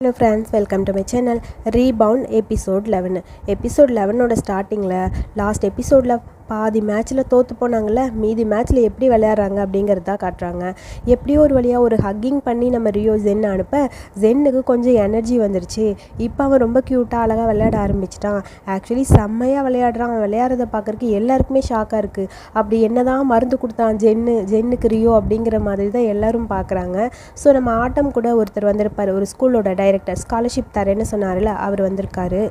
Hello friends welcome to my channel rebound episode eleven episode லெவனோட ஸ்டார்டிங்கில் last எபிசோடில் பாதி மேட்ச்சில் தோற்று போனாங்கள்ல மீதி மேட்ச்சில் எப்படி விளையாடுறாங்க அப்படிங்கிறதா காட்டுறாங்க. எப்படியோ ஒரு வழியாக ஒரு ஹக்கிங் பண்ணி நம்ம ரியோ ஜென் அனுப்ப ஜென்னுக்கு கொஞ்சம் எனர்ஜி வந்துருச்சு. இப்போ அவன் ரொம்ப க்யூட்டாக அழகாக விளையாட ஆரம்பிச்சிட்டான். ஆக்சுவலி செம்மையாக விளையாடுறான். அவன் விளையாடுறத பார்க்குறக்கு எல்லாருக்குமே ஷாக்காக இருக்குது அப்படி என்ன தான் மருந்து கொடுத்தான் ஜென்னு ஜென்னுக்கு ரியோ அப்படிங்கிற மாதிரி தான் எல்லாரும் பார்க்குறாங்க. ஸோ நம்ம ஆட்டம் கூட ஒருத்தர் வந்திருப்பார். ஒரு ஸ்கூலோட டைரக்டர் ஸ்காலர்ஷிப் தரேன்னு சொன்னார்ல அவர் வந்திருக்காரு.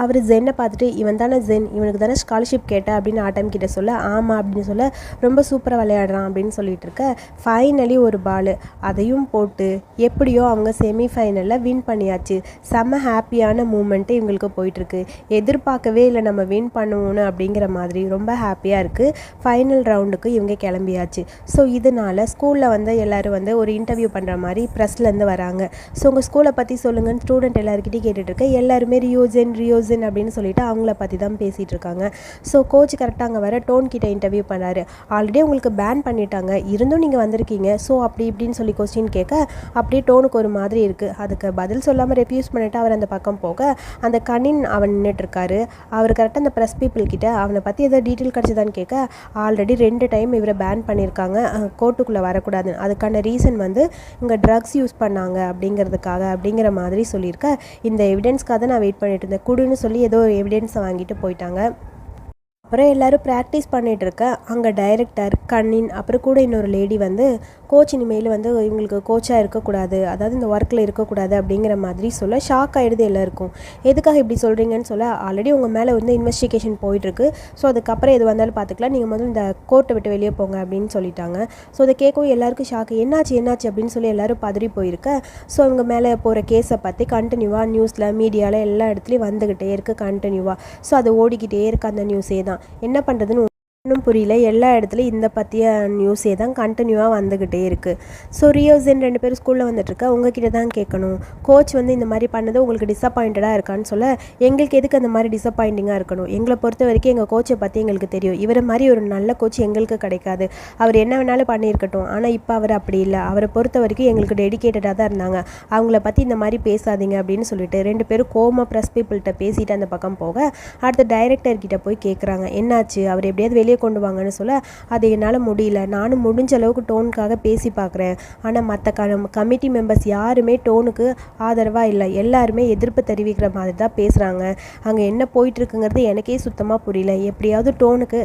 அவர் ஜென்னை பார்த்துட்டு இவன் தானே ஜென் இவனுக்கு தானே ஸ்காலர்ஷிப் கேட்ட? அப்படின்னு ஆட்டம் கிட்ட சொல்ல ஆமாம் அப்படின்னு சொல்ல ரொம்ப சூப்பராக விளையாடுறான் அப்படின்னு சொல்லிட்டு இருக்க. ஃபைனலி ஒரு பால் அதையும் போட்டு எப்படியோ அவங்க செமி ஃபைனலில் வின் பண்ணியாச்சு. செம்ம ஹாப்பியான மூமெண்ட்டு இவங்களுக்கு போயிட்டுருக்கு எதிர்பார்க்கவே இல்லை நம்ம வின் பண்ணுவோன்னு அப்படிங்கிற மாதிரி ரொம்ப ஹாப்பியாக இருக்குது ஃபைனல் ரவுண்டுக்கு இவங்க கிளம்பியாச்சு. ஸோ இதனால் ஸ்கூலில் வந்து எல்லோரும் வந்து ஒரு இன்டர்வியூ பண்ணுற மாதிரி ப்ரெஸ்லேருந்து வராங்க. ஸோ உங்கள் ஸ்கூலை பற்றி சொல்லுங்கன்னு ஸ்டூடெண்ட் எல்லாருக்கிட்டையும் கேட்டுட்ருக்க எல்லாருமே ரியோஜென் ரியோ ரோசன் அப்படின்னு சொல்லிட்டு அவங்கள பற்றி தான் பேசிகிட்டு இருக்காங்க. ஸோ கோச் கரெக்டாக அங்கே வர டோன் கிட்ட இன்டர்வியூ பண்ணார். ஆல்ரெடி உங்களுக்கு பேன் பண்ணிட்டாங்க. இருந்தும் நீங்கள் வந்திருக்கீங்க. ஸோ அப்படி இப்படின்னு சொல்லி கொஸ்டின் கேட்க அப்படியே டோனுக்கு ஒரு மாதிரி இருக்குது அதுக்கு பதில் சொல்லாமல் ரெஃப்யூஸ் பண்ணிவிட்டு அவர் அந்த பக்கம் போக அந்த கண்ணின் அவன் நின்றுட்டுருக்காரு அவர் கரெக்டாக அந்த ப்ரெஸ் பீப்புள் கிட்ட அவனை பற்றி எதாவது டீட்டெயில் கிடச்சிதான்னு கேட்க ஆல்ரெடி ரெண்டு டைம் இவரை பேன் பண்ணியிருக்காங்க. கோர்ட்டுக்குள்ளே வரக்கூடாது. அதுக்கான ரீசன் வந்து இங்கே ட்ரக்ஸ் யூஸ் பண்ணாங்க அப்படிங்கிறதுக்காக அப்படிங்கிற மாதிரி சொல்லியிருக்க இந்த எவிடன்ஸ்க்காக தான் நான் வெயிட் பண்ணிட்டு இருந்தேன். குடுன்னு சொல்லி ஏதோ ஒரு எவிடென்ஸை வாங்கிட்டு போயிட்டாங்க. அப்புறம் எல்லோரும் ப்ராக்டிஸ் பண்ணிகிட்டு இருக்க அங்கே டைரக்டர் கண்ணின் அப்புறம் கூட இன்னொரு லேடி வந்து கோச் இனிமேல் வந்து இவங்களுக்கு கோச்சாக இருக்கக்கூடாது அதாவது இந்த ஒர்க்கில் இருக்கக்கூடாது அப்படிங்கிற மாதிரி சொல்ல ஷாக் ஆகிடுது எல்லாருக்கும். எதுக்காக இப்படி சொல்கிறீங்கன்னு சொல்ல ஆல்ரெடி உங்கள் மேலே வந்து இன்வெஸ்டிகேஷன் போயிட்டுருக்கு ஸோ அதுக்கப்புறம் எது வந்தாலும் பார்த்துக்கலாம் நீங்கள் முதல்ல இந்த கோர்ட்டை விட்டு வெளியே போங்க அப்படின்னு சொல்லிட்டாங்க. ஸோ அதை கேட்கவும் எல்லாருக்கும் ஷாக் என்னாச்சு என்னாச்சு அப்படின்னு சொல்லி எல்லோரும் பதறி போயிருக்க. ஸோ அவங்க மேலே போகிற கேஸை பற்றி கண்டினியூவாக நியூஸில் மீடியாவில் எல்லா இடத்துலையும் வந்துக்கிட்டே இருக்குது கண்டினியூவாக ஸோ அது ஓடிக்கிட்டே இருக்குது அந்த நியூஸே தான். என்ன பண்ணுறதுன்னு ஒன்றும் புரியல. எல்லா இடத்துலையும் இந்த பற்றிய நியூஸே தான் கண்டினியூவாக வந்துக்கிட்டே இருக்குது ஸோ ரியோசன் ரெண்டு பேரும் ஸ்கூலில் வந்துட்டுருக்க உங்ககிட்ட தான் கேட்கணும். கோச் வந்து இந்த மாதிரி பண்ணது உங்களுக்கு டிசப்பாயிண்டடாக இருக்கான்னு சொல்ல எங்களுக்கு எதுக்கு அந்த மாதிரி டிசப்பாயிண்டிங்காக இருக்கணும்? எங்களை பொறுத்த வரைக்கும் எங்கள் கோச்சை பற்றி எங்களுக்கு தெரியும். இவரை மாதிரி ஒரு நல்ல கோச் எங்களுக்கு கிடைக்காது. அவர் என்ன வேணாலும் பண்ணியிருக்கட்டும். ஆனால் இப்போ அவர் அப்படி இல்லை. அவரை பொறுத்த வரைக்கும் எங்களுக்கு டெடிக்கேட்டடாக தான் இருந்தாங்க. அவங்கள பற்றி இந்த மாதிரி பேசாதீங்க அப்படின்னு சொல்லிட்டு ரெண்டு பேரும் கோமா ப்ரெஸ் பீப்புள்கிட்ட பேசிட்டு அந்த பக்கம் போக அடுத்த டைரக்டர்கிட்ட போய் கேட்குறாங்க என்னாச்சு? அவர் எப்படியாவது வெளியே வெளியே கொண்டு வாங்கன்னு சொல்ல அது என்னால் முடியல. நானும் முடிஞ்ச அளவுக்கு டோனுக்காக பேசி பார்க்குறேன் ஆனால் மற்ற க கமிட்டி மெம்பர்ஸ் யாருமே டோனுக்கு ஆதரவாக இல்லை. எல்லாருமே எதிர்ப்பு தெரிவிக்கிற மாதிரி தான் பேசுகிறாங்க அங்கே என்ன போயிட்டுருக்குங்கிறது எனக்கே சுத்தமாக புரியல. எப்படியாவது டோனுக்கு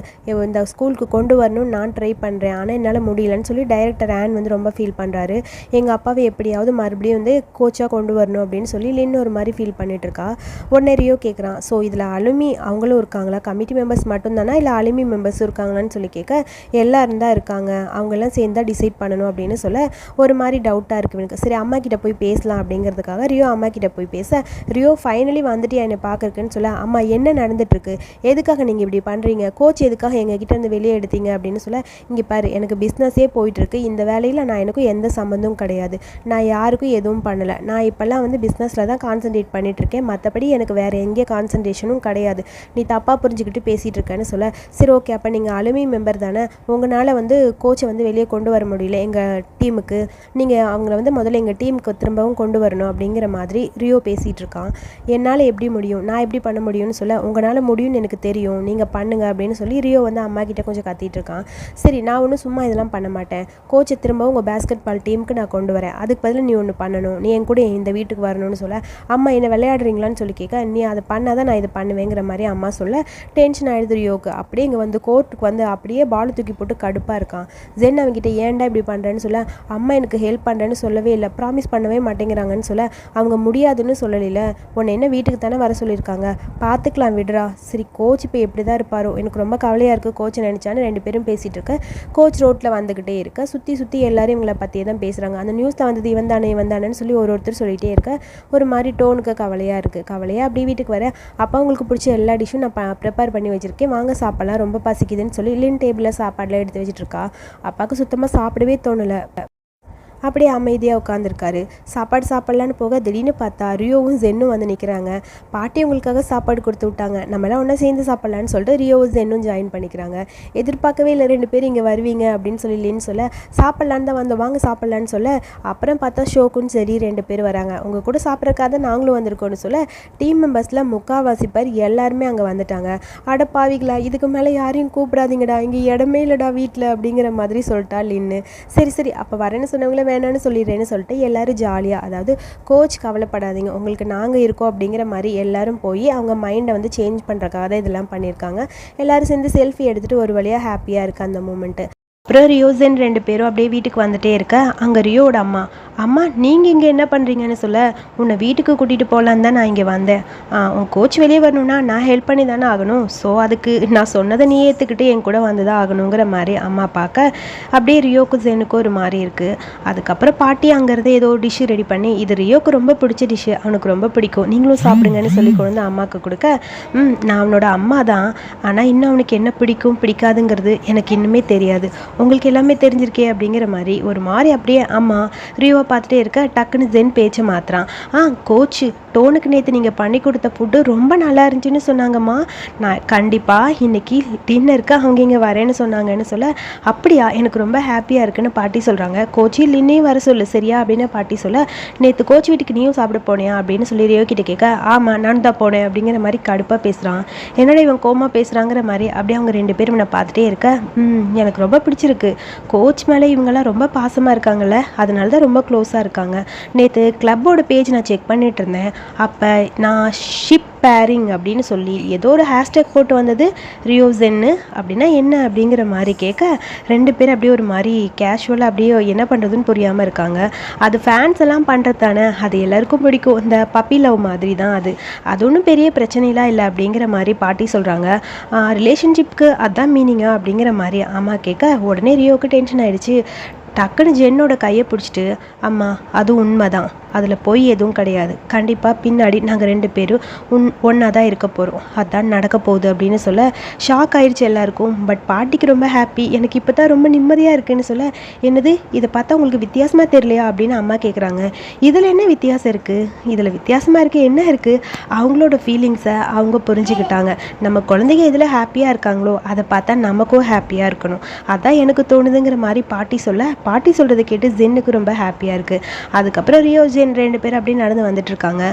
இந்த ஸ்கூலுக்கு கொண்டு வரணும்னு நான் ட்ரை பண்ணுறேன் ஆனால் என்னால் முடியலன்னு சொல்லி டைரக்டர் ஆன் வந்து ரொம்ப ஃபீல் பண்ணுறாரு எங்கள் அப்பாவை எப்படியாவது மறுபடியும் வந்து கோச்சாக கொண்டு வரணும் அப்படின்னு சொல்லி லின்னு ஒரு மாதிரி ஃபீல் பண்ணிகிட்ருக்கா உடனே ரியோ கேட்குறான் ஸோ இதில் அலுமி அவங்களும் இருக்காங்களா? கமிட்டி மெம்பர்ஸ் மட்டும்தானா? இல்லை அலுமி மெம்பர்ஸ் ஃப்ரெண்ட்ஸ் இருக்காங்களான்னு சொல்லி கேட்க எல்லாரும் தான் இருக்காங்க. அவங்கெல்லாம் சேர்ந்து தான் டிசைட் பண்ணணும் அப்படின்னு சொல்ல ஒரு மாதிரி டவுட்டாக இருக்குது எனக்கு சரி அம்மா கிட்ட போய் பேசலாம் அப்படிங்கிறதுக்காக ரியோ அம்மா கிட்ட போய் பேச ரியோ ஃபைனலி வந்துட்டு என்னை பார்க்குறக்குன்னு சொல்ல அம்மா என்ன நடந்துட்டுருக்கு? எதுக்காக நீங்கள் இப்படி பண்ணுறீங்க கோச் எதுக்காக எங்கள் கிட்டேருந்து வெளியே எடுத்தீங்க? அப்படின்னு சொல்ல இங்கே பாரு எனக்கு பிஸ்னஸே போயிட்டுருக்கு. இந்த வேலையில் நான் எனக்கும் எந்த சம்மந்தமும் கிடையாது. நான் யாருக்கும் எதுவும் பண்ணலை. நான் இப்போல்லாம் வந்து பிஸ்னஸில் தான் கான்சன்ட்ரேட் பண்ணிகிட்ருக்கேன் மற்றபடி எனக்கு வேறு எங்கே கான்சன்ட்ரேஷனும் கிடையாது. நீ தப்பாக புரிஞ்சுக்கிட்டு பேசிகிட்டு இருக்கேன்னு சொல்ல சரி ஓகே அப்போ நீங்கள் அலுமி மெம்பர் தானே உங்களால் வந்து கோச்சை வந்து வெளியே கொண்டு வர முடியல எங்கள் டீமுக்கு நீங்கள் அவங்கள வந்து முதல்ல எங்கள் டீமுக்கு திரும்பவும் கொண்டு வரணும் அப்படிங்கிற மாதிரி ரியோ பேசிகிட்டு இருக்கான் என்னால் எப்படி முடியும்? நான் எப்படி பண்ண முடியும்னு சொல்ல உங்களால் முடியும்னு எனக்கு தெரியும். நீங்கள் பண்ணுங்க அப்படின்னு சொல்லி ரியோ வந்து அம்மா கிட்டே கொஞ்சம் கத்திட்டு இருக்கான் சரி நான் ஒன்றும் சும்மா இதெல்லாம் பண்ண மாட்டேன். கோச்சை திரும்பவும் உங்கள் பேஸ்கெட் பால் டீமுக்கு நான் கொண்டு வரேன். அதுக்கு பதில் நீ ஒன்று பண்ணணும். நீ என் கூட இந்த வீட்டுக்கு வரணும்னு சொல்ல அம்மா என்ன விளையாடுறீங்களான்னு சொல்லி கேட்க நீ அதை பண்ணால் தான் நான் இதை பண்ணுவேங்கிற மாதிரி அம்மா சொல்ல டென்ஷன் ஆகிடுது ரியோக்கு அப்படியே இங்கே வந்து கோர்ட்டுக்கு வந்து அப்படியே பால் தூக்கி போட்டு கடுப்பாக இருக்கான். ஜென் அவங்ககிட்ட ஏன்டா இப்படி பண்ணுறேன்னு சொல்ல? அம்மா எனக்கு ஹெல்ப் பண்ணுறேன்னு சொல்லவே இல்லை. ப்ராமிஸ் பண்ணவே மாட்டேங்கிறாங்கன்னு சொல்ல. அவங்க முடியாதுன்னு சொல்லலையில உன்னை என்ன வீட்டுக்கு தானே வர சொல்லியிருக்காங்க? பார்த்துக்கலாம் விடுறா. சரி கோச் இப்போ எப்படி தான் இருப்பாரோ? எனக்கு ரொம்ப கவலையாக இருக்குது கோச் நினச்சான்னு ரெண்டு பேரும் பேசிகிட்டு இருக்க. கோச் ரோட்டில் வந்துக்கிட்டே இருக்க. சுற்றி சுற்றி எல்லாரும் இவங்களை பற்றியே தான் பேசுகிறாங்க அந்த நியூஸில் வந்தது இவன் தானே இவன் தானேன்னு சொல்லி ஒரு ஒருத்தர் சொல்லிகிட்டே இருக்க. ஒரு மாதிரி டோனுக்கு கவலையாக இருக்குது கவலையாக அப்படி வீட்டுக்கு வர. அப்பா உங்களுக்கு பிடிச்ச எல்லா டிஷ்ஷும் நான் ப்ரிப்பேர் பண்ணி வச்சுருக்கேன். வாங்க சாப்பிட்லாம். ரொம்ப பசிக்குதுன்னு சொல்லி லின் டேபிளில் சாப்பாடெலாம் எடுத்து வச்சுட்ருக்கா அப்பாவுக்கு சுத்தமாக சாப்பிடவே தோணலை. அப்படியே அமைதியாக உட்காந்துருக்காரு சாப்பாடு சாப்பிட்லான்னு போக திடீர்னு பார்த்தா ரியோவும் ஜென்னும் வந்து நிற்கிறாங்க பாட்டி உங்களுக்காக சாப்பாடு கொடுத்து விட்டாங்க. நம்மளாம் ஒன்றா சேர்ந்து சாப்பிட்லான்னு சொல்லிட்டு ரியோவும் ஜென்னும் ஜாயின் பண்ணிக்கிறாங்க. எதிர்பார்க்கவே இல்லை ரெண்டு பேரும் இங்கே வருவீங்க அப்படின்னு சொல்லி இல்லைன்னு சொல்ல சாப்பிட்லான்னு தான் வந்தோம் வாங்க சாப்பிட்லான்னு சொல்ல அப்புறம் பார்த்தா ஷோக்குன்னு சரி ரெண்டு பேர் வராங்க. உங்கள் கூட சாப்பிட்றக்காக தான் நாங்களும் வந்திருக்கோம்னு சொல்ல டீம் மெம்பர்ஸில் முக்காவாசி பேர் எல்லாருமே அங்கே வந்துட்டாங்க. அட பாவிங்களா இதுக்கு மேலே யாரையும் கூப்பிடாதீங்கடா இங்கே இடமே இல்லைடா வீட்டில் அப்படிங்கிற மாதிரி சொல்லிட்டா லின்னு. சரி சரி அப்போ வரேன்னு சொன்னவங்களே வேணான்னு சொல்லிடுறேன்னு சொல்லிட்டு எல்லாரும் ஜாலியாக அதாவது கோச் கவலைப்படாதீங்க. உங்களுக்கு நாங்கள் இருக்கோம் அப்படிங்கிற மாதிரி எல்லாரும் போய் அவங்க மைண்டை வந்து சேஞ்ச் பண்ணுறக்காக தான் இதெல்லாம் பண்ணியிருக்காங்க. எல்லாரும் சேர்ந்து செல்ஃபி எடுத்துகிட்டு ஒரு வழியாக ஹாப்பியாக இருக்குது அந்த மூமெண்ட்டு அப்புறம் ரியோசன் ரெண்டு பேரும் அப்படியே வீட்டுக்கு வந்துட்டே இருக்க. அங்கே ரியோட அம்மா அம்மா நீங்கள் இங்கே என்ன பண்ணுறீங்கன்னு சொல்ல உன்னை வீட்டுக்கு கூட்டிகிட்டு போகலான்னு தான் நான் இங்கே வந்தேன். ஆ, உன் கோச் வெளியே வரணும்னா நான் ஹெல்ப் பண்ணி தானே ஆகணும். ஸோ அதுக்கு நான் சொன்னதை நீ ஏற்றுக்கிட்டு என் கூட வந்து தான் ஆகணுங்கிற மாதிரி அம்மா பார்க்க அப்படியே ரியோக்கு சேனுக்கு ஒரு மாதிரி இருக்குது அதுக்கப்புறம் பாட்டி அங்கேருந்து ஏதோ டிஷ்ஷு ரெடி பண்ணி இது ரியோக்கு ரொம்ப பிடிச்ச டிஷ்ஷு அவனுக்கு ரொம்ப பிடிக்கும். நீங்களும் சாப்பிடுங்கன்னு சொல்லி கொண்டு வந்து அம்மாவுக்கு கொடுக்க ம் நான் அவனோட அம்மா தான். ஆனால் இன்னும் அவனுக்கு என்ன பிடிக்கும் பிடிக்காதுங்கிறது எனக்கு இன்னுமே தெரியாது. உங்களுக்கு எல்லாமே தெரிஞ்சிருக்கே அப்படிங்கிற மாதிரி ஒரு மாதிரி அப்படியே அம்மா ரியோ பார்த்துட்டே இருக்க டக்குன்னு ஜென் பேச்சை மாத்துறான். ஆ கோச்சு டோனுக்கு நேற்று நீங்கள் பண்ணி கொடுத்த ஃபுட்டு ரொம்ப நல்லா இருந்துச்சுன்னு சொன்னாங்கம்மா. நான் கண்டிப்பாக இன்னைக்கு டின்னருக்கு அவங்க இங்கே வரேன்னு சொன்னாங்கன்னு சொல்ல அப்படியா எனக்கு ரொம்ப ஹாப்பியாக இருக்குன்னு பாட்டி சொல்கிறாங்க கோச்சி லின்னையும் வர சொல்லு சரியா? அப்படின்னு பாட்டி சொல்ல நேற்று கோச் வீட்டுக்கு நீயும் சாப்பிட போனியா? அப்படின்னு சொல்லி ரியோ கேட்க ஆமாம் நான் தான் போனேன் அப்படிங்கிற மாதிரி கடுப்பாக பேசுகிறான் என்னடா இவன் கோமா பேசுகிறாங்கிற மாதிரி? அப்படியே அவங்க ரெண்டு பேரும் நான் பார்த்துட்டே இருக்க எனக்கு ரொம்ப பிடிச்சிருக்கு. கோச் மேலே இவங்கெல்லாம் ரொம்ப பாசமாக இருக்காங்கல்ல அதனால தான் ரொம்ப க்ளோ க்ளோஸாக இருக்காங்க. நேற்று கிளப்போட பேஜ் நான் செக் பண்ணிட்டு இருந்தேன். அப்போ நான் ஷிப் பேரிங் அப்படின்னு சொல்லி ஏதோ ஒரு ஹேஷ்டேக் போட்டு வந்தது ரியோசென்னு அப்படின்னா என்ன அப்படிங்கிற மாதிரி கேட்க ரெண்டு பேரும் அப்படியே ஒரு மாதிரி கேஷுவலாக அப்படியே என்ன பண்ணுறதுன்னு புரியாமல் இருக்காங்க. அது ஃபேன்ஸ் எல்லாம் பண்ணுறது தானே அது எல்லாருக்கும் பிடிக்கும். இந்த பப்பி லவ் மாதிரி தான் அது. அது ஒன்றும் பெரிய பிரச்சனைலாம் இல்லை அப்படிங்கிற மாதிரி பாட்டி சொல்கிறாங்க ரிலேஷன்ஷிப்க்கு அதுதான் மீனிங்கா அப்படிங்கிற மாதிரி ஆமாம் கேட்க உடனே ரியோவுக்கு டென்ஷன் ஆகிடுச்சு டக்குன்னு ஜென்னோட கையை பிடிச்சிட்டு அம்மா அது உண்மைதான். அதில் பொய் எதுவும் கிடையாது. கண்டிப்பாக பின்னாடி நாங்கள் ரெண்டு பேரும் உன் ஒன்றா தான் இருக்க போகிறோம் அதான் நடக்க போகுது அப்படின்னு சொல்ல ஷாக் ஆயிடுச்சு எல்லாருக்கும். பட் பாட்டிக்கு ரொம்ப ஹாப்பி. எனக்கு இப்போ தான் ரொம்ப நிம்மதியாக இருக்குன்னு சொல்ல என்னது? இதை பார்த்தா உங்களுக்கு வித்தியாசமாக தெரியலையா? அப்படின்னு அம்மா கேட்குறாங்க இதில் என்ன வித்தியாசம் இருக்குது இதில் வித்தியாசமாக இருக்குது என்ன இருக்குது அவங்களோட ஃபீலிங்ஸை அவங்க புரிஞ்சுக்கிட்டாங்க. நம்ம குழந்தைங்க இதில் ஹாப்பியாக இருக்காங்களோ அதை பார்த்தா நமக்கும் ஹாப்பியாக இருக்கணும். அதான் எனக்கு தோணுதுங்கிற மாதிரி பாட்டி சொல்ல பாட்டி சொல்கிறத கேட்டு ஜென்னுக்கு ரொம்ப ஹாப்பியாக இருக்குது அதுக்கப்புறம் ரியோ ஜென் ரெண்டு பேரும் அப்படியே நடந்து வந்துட்டுருக்காங்க.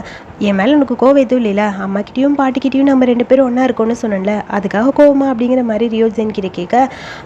என் மேலே உனக்கு கோவம் எதுவும் இல்லைல்ல அம்மாக்கிட்டேயும் பாட்டிக்கிட்டேயும் நம்ம ரெண்டு பேரும் ஒன்றா இருக்கோம்னு சொன்னேன்ல. அதுக்காக கோவமா அப்படிங்கிற மாதிரி ரியோ ஜென் கிட்ட கேட்க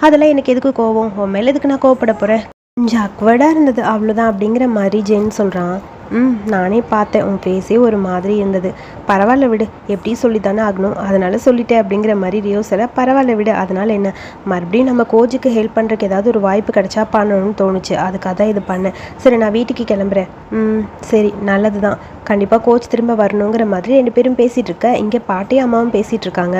அதெல்லாம் எனக்கு எதுக்கு கோவம்? உன் மேலே எதுக்கு நான் கோவப்பட போகிறேன் கொஞ்சம் அக்வர்டாக இருந்தது. அவ்வளோதான் அப்படிங்கிற மாதிரி ஜென் சொல்கிறான் ம் நானே பார்த்தேன். உன் ஃபேஸே ஒரு மாதிரி இருந்தது. பரவாயில்ல விடு. எப்படி சொல்லி தானே ஆகணும். அதனால் சொல்லிட்டேன் அப்படிங்கிற மாதிரி ரியோ சொல்ல பரவாயில்ல விடு. அதனால் என்ன? மறுபடியும் நம்ம கோச்சுக்கு ஹெல்ப் பண்ணுறதுக்கு ஏதாவது ஒரு வாய்ப்பு கிடைச்சா பண்ணணும்னு தோணுச்சு. அதுக்காக தான் இது பண்ணேன். சரி நான் வீட்டுக்கு கிளம்புறேன். ம் சரி. நல்லது தான் கண்டிப்பாக கோச் திரும்ப வரணுங்கிற மாதிரி ரெண்டு பேரும் பேசிகிட்டு இருக்க. இங்கே பாட்டியும் அம்மாவும் பேசிகிட்டு இருக்காங்க.